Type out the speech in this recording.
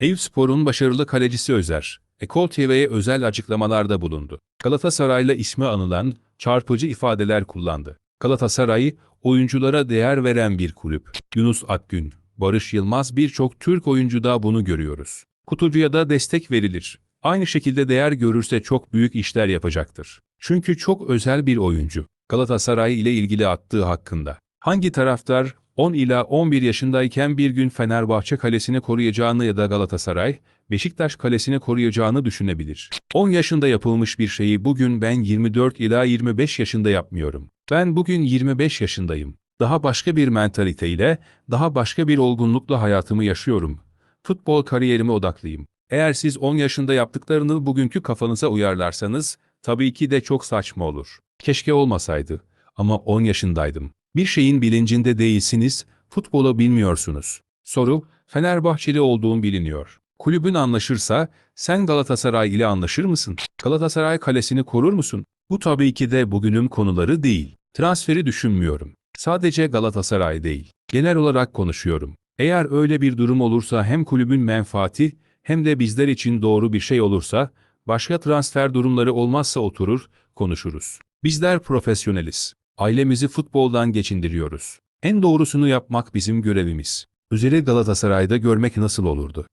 Eyüpspor'un başarılı kalecisi Özer, Ekol TV'ye özel açıklamalarda bulundu. Galatasaray'la ismi anılan çarpıcı ifadeler kullandı. Galatasaray, oyunculara değer veren bir kulüp. Yunus Akgün, Barış Yılmaz birçok Türk oyuncuda bunu görüyoruz. Kutucuya da destek verilir. Aynı şekilde değer görürse çok büyük işler yapacaktır. Çünkü çok özel bir oyuncu. Galatasaray ile ilgili attığı hakkında. Hangi taraftar 10 ila 11 yaşındayken bir gün Fenerbahçe kalesini koruyacağını ya da Galatasaray, Beşiktaş kalesini koruyacağını düşünebilir. 10 yaşında yapılmış bir şeyi bugün ben 24 ila 25 yaşında yapmıyorum. Ben bugün 25 yaşındayım. Daha başka bir mentaliteyle, daha başka bir olgunlukla hayatımı yaşıyorum. Futbol kariyerime odaklıyım. Eğer siz 10 yaşında yaptıklarını bugünkü kafanıza uyarlarsanız, tabii ki de çok saçma olur. Keşke olmasaydı. Ama 10 yaşındaydım. Bir şeyin bilincinde değilsiniz, futbolu bilmiyorsunuz. Soru, Fenerbahçeli olduğum biliniyor. Kulübün anlaşırsa, sen Galatasaray ile anlaşır mısın? Galatasaray kalesini korur musun? Bu tabii ki de bugünün konuları değil. Transferi düşünmüyorum. Sadece Galatasaray değil. Genel olarak konuşuyorum. Eğer öyle bir durum olursa hem kulübün menfaati hem de bizler için doğru bir şey olursa, başka transfer durumları olmazsa oturur, konuşuruz. Bizler profesyoneliz. Ailemizi futboldan geçindiriyoruz. En doğrusunu yapmak bizim görevimiz. Özeli Galatasaray'da görmek nasıl olurdu?